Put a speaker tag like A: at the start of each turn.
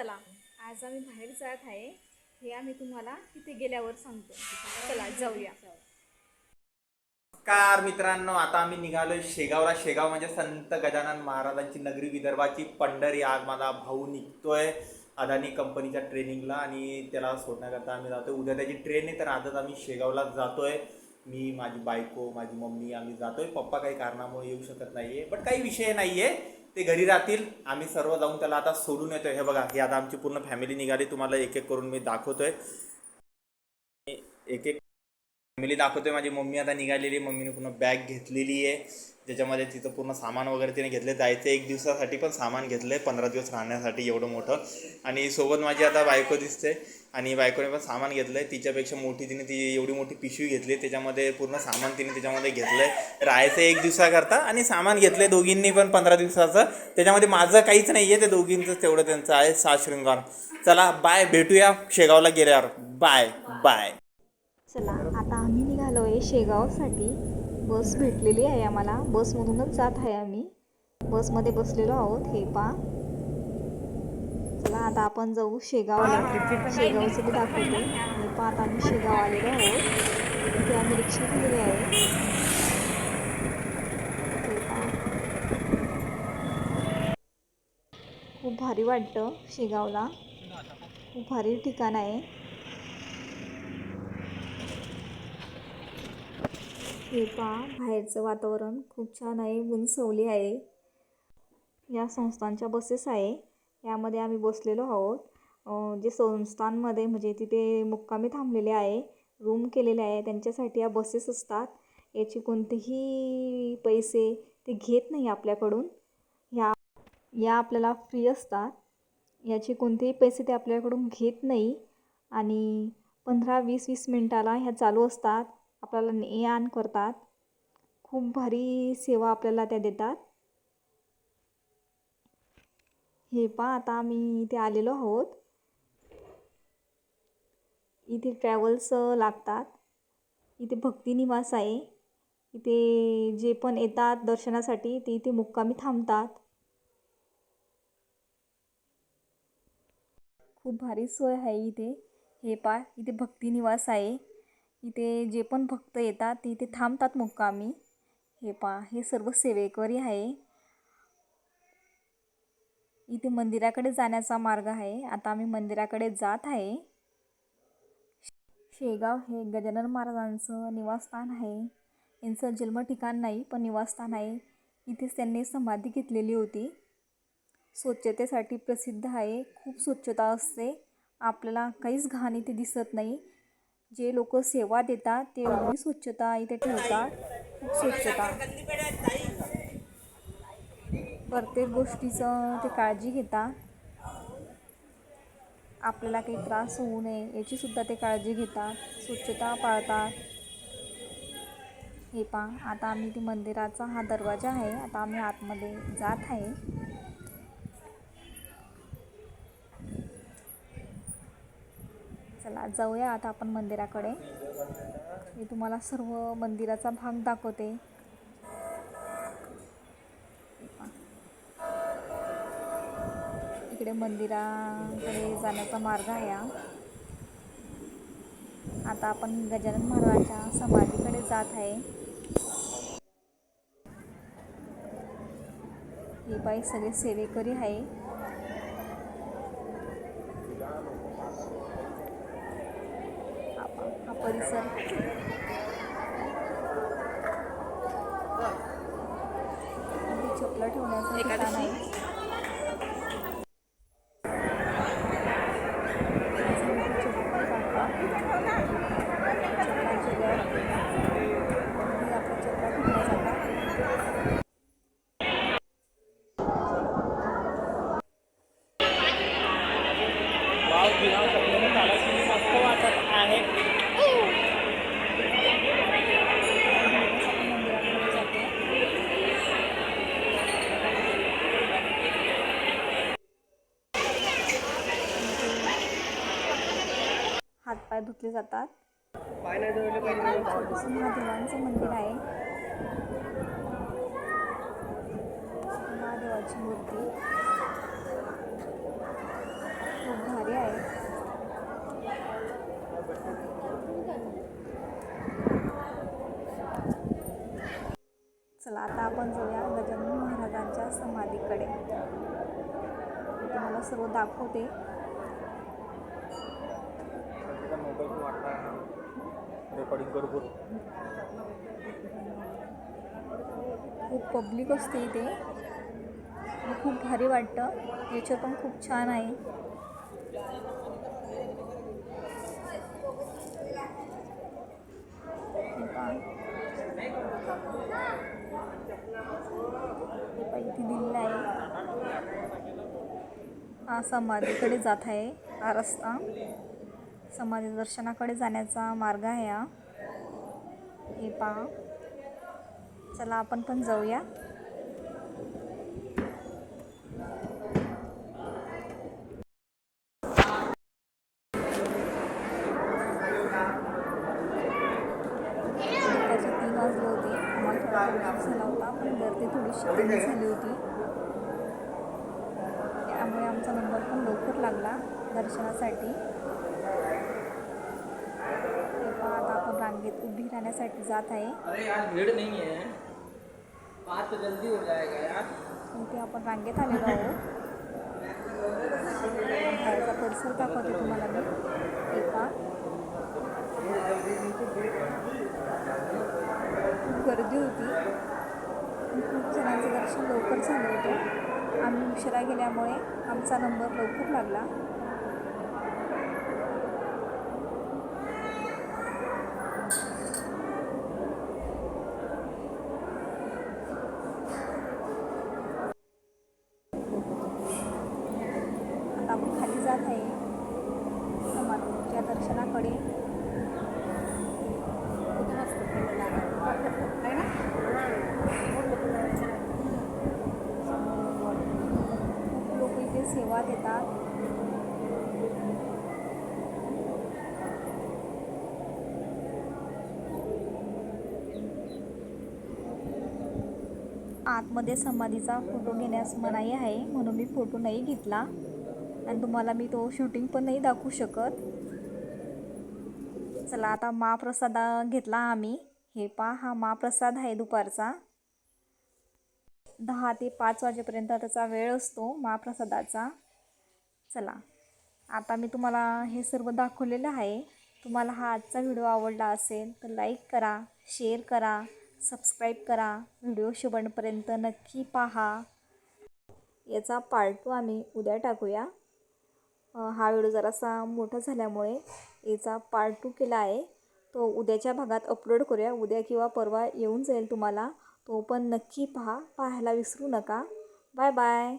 A: चला आज आम्ही बाहेर जात आहे. हे आम्ही तुम्हाला तिथे गेल्यावर सांगतो. चला जाऊया.
B: नमस्कार मित्रांनो आता आम्ही निघालोय शेगावला. शेगाव म्हणजे संत गजानन महाराजांची नगरी विदर्भाची पंढरी आज माझा भाऊ निघतोय अदानी कंपनीच्या ट्रेनिंगला आणि त्याला सोडण्याकरता आम्ही जातोय. उद्या त्याची ट्रेन आहे तर आजच आम्ही शेगावला जातोय. मी माझी बायको माझी मम्मी आम्ही जातोय. पप्पा काही कारणामुळे येऊ शकत नाहीये बट काही विषय नाहीये. ते घरी राहतील. आम्ही सर्व जाऊन त्याला आता सोडून येतोय. हे बघा ही आता आमची पूर्ण फॅमिली निघाली. तुम्हाला एक एक करून मी दाखवतोय. एक एक फॅमिली दाखवतोय माझी मम्मी आता निघालेली मम्मीने पूर्ण बॅग घेतलेली आहे. ज्याच्यामध्ये तिचं पूर्ण सामान वगैरे तिने घेतलं. जायचं एक दिवसासाठी पण सामान घेतलं आहे पंधरा दिवस राहण्यासाठी एवढं मोठं. आणि सोबत माझी आता बायको दिसते. आणि बायकोने पण सामान घेतलं आहे तिच्यापेक्षा मोठी तिने ती एवढी मोठी पिशवी घेतली. त्याच्यामध्ये पूर्ण सामान तिने त्याच्यामध्ये घेतलं आहे राहायचं एक दिवसाकरता आणि सामान घेतलं आहे दोघींनी पण पंधरा दिवसाचं. त्याच्यामध्ये माझं काहीच नाही आहे ते दोघींचंच तेवढं त्यांचं आहे सा श्रृंगार चला बाय भेटूया शेगावला गेल्यावर. बाय बाय
A: चला. शेगावसाठी बस भेटलेली आहे आम्हाला. बसमधूनच जात आहे आम्ही. बसमध्ये बसलेलो आहोत. हे पा चला आता आपण जाऊ शेगावला. शेगावचं सुद्धा दाखवतो. हे पा आता आम्ही शेगाव आलेलो आहोत. इथे आम्ही रिक्षा केलेली आहे. हे खूप भारी वाटतं शेगावला. खूप भारी ठिकाण आहे. हे पहा बाहेरचं वातावरण खूप छान आहे ऊन आहे. या संस्थांच्या बसेस आहे. यामध्ये आम्ही बसलेलो आहोत. जे संस्थांमध्ये म्हणजे तिथे मुक्कामी थांबलेले आहे रूम केलेले आहे. त्यांच्यासाठी या बसेस असतात. याचे कोणतेही पैसे ते घेत नाही आपल्याकडून. ह्या या आपल्याला फ्री असतात. याचे कोणतेही पैसे ते आपल्याकडून घेत नाही. आणि पंधरा वीस वीस मिनटाला ह्या चालू असतात. आपल्याला ने आण करतात. खूप भारी सेवा आपल्याला त्या देतात. हे पा आता आम्ही इथे आलेलो आहोत. इथे ट्रॅव्हल्स लागतात. इथे भक्तिनिवास आहे. इथे जे पण येतात दर्शनासाठी ते इथे मुक्कामी थांबतात. खूप भारी सोय आहे इथे. हे पा इथे भक्तिनिवास आहे. इथे जे पण भक्त येतात ते इथे थांबतात मुक्कामी. हे पा हे सर्व सेवेकरी आहे. इथे मंदिराकडे जाण्याचा मार्ग आहे. आता आम्ही मंदिराकडे जात आहे. शेगाव हे गजानन महाराजांचं निवासस्थान आहे. यांचं जन्म ठिकाण नाही पण निवासस्थान आहे. इथेच त्यांनी समाधी घेतलेली होती. स्वच्छतेसाठी प्रसिद्ध आहे. खूप स्वच्छता असते. आपल्याला काहीच घाण इथे दिसत नाही. जे लोक सेवा देतात ते एवढी स्वच्छता इथे ठेवतात. खूप स्वच्छता. प्रत्येक गोष्टीचं ते काळजी घेतात आपल्याला काही त्रास होऊ नये याची सुद्धा ते काळजी घेतात स्वच्छता पाळतात हे पा आता आम्ही ते मंदिराचा हा दरवाजा आहे. आता आम्ही आतमध्ये जात आहे. चला जाऊया आता आपण मंदिराकडे. मी तुम्हाला सर्व मंदिराचा भाग दाखवते. इकडे मंदिराकडे जाण्याचा मार्ग आहे आता आपण गजानन महाराजाच्या समाधीकडे जात आहे. हे बाई सगळे सेवेकरी आहे हा पहा, पाय धुतले जातात. महादेवांचं मंदिर आहे. महादेवाची मूर्ती. खूप भारी आहे. चला आता आपण जाऊया गजानन महाराजांच्या समाधीकडे. तुम्हाला सर्व दाखवते.
B: रेकॉर्डिंग करू
A: खूप पब्लिक असते इथे. खूप भारी वाटतं. नेचर पण खूप छान आहे. हे आहे. हा समाधीकडे जात आहे हा रस्ता. समाधी दर्शनाकडे जाण्याचा मार्ग आहे हा. हे पहा. चला आपण पण जाऊया. आम्हाला थोडा झाला होता पण झाली होती. त्यामुळे आमचा नंबर पण लवकर लागला दर्शनासाठी. हे रांगेत उभी राहण्यासाठी जात आहे.
C: अरे यार भीड़ नहीं बात तो जल्दी हो जाएगा यार.
A: इथे आपण रांगेत आलेलो आहोत. परिसर दाखवते तुम्हाला मी. एका. खूप गर्दी होती. खूप जणांचं दर्शन लवकर झालं होतं. आम्ही उशिरा गेल्यामुळे आमचा नंबर लवकर लागला आता आपण खाली जात आहे समाधीच्या दर्शनाकडे लोक इथे सेवा देतात आतमध्ये समाधीचा फोटो घेण्यास मनाई आहे म्हणून मी फोटो नाही घेतला. आणि तुम्हाला मी तो शूटिंग पण नाही दाखवू शकत. चला आता महाप्रसाद घेतला आम्ही. हे पा हा महाप्रसाद आहे दुपारचा. दहा ते पाच वाजेपर्यंत त्याचा वेळ असतो महाप्रसादाचा. चला आता मी तुम्हाला हे सर्व दाखवलेलं आहे. तुम्हाला हा आजचा व्हिडिओ आवडला असेल तर लाईक करा शेअर करा सबस्क्राईब करा. व्हिडिओ शेवटपर्यंत नक्की पहा. याचा पार्ट टू आम्ही उद्या टाकूया. हा व्हिडिओ जरासा मोठा झाल्यामुळे याचा पार्ट टू केला आहे. तो उद्याच्या भागात अपलोड करूया. उद्या किंवा परवा येऊन जाईल तुम्हाला. तो पण नक्की पहा. पाहायला विसरू नका. Bye bye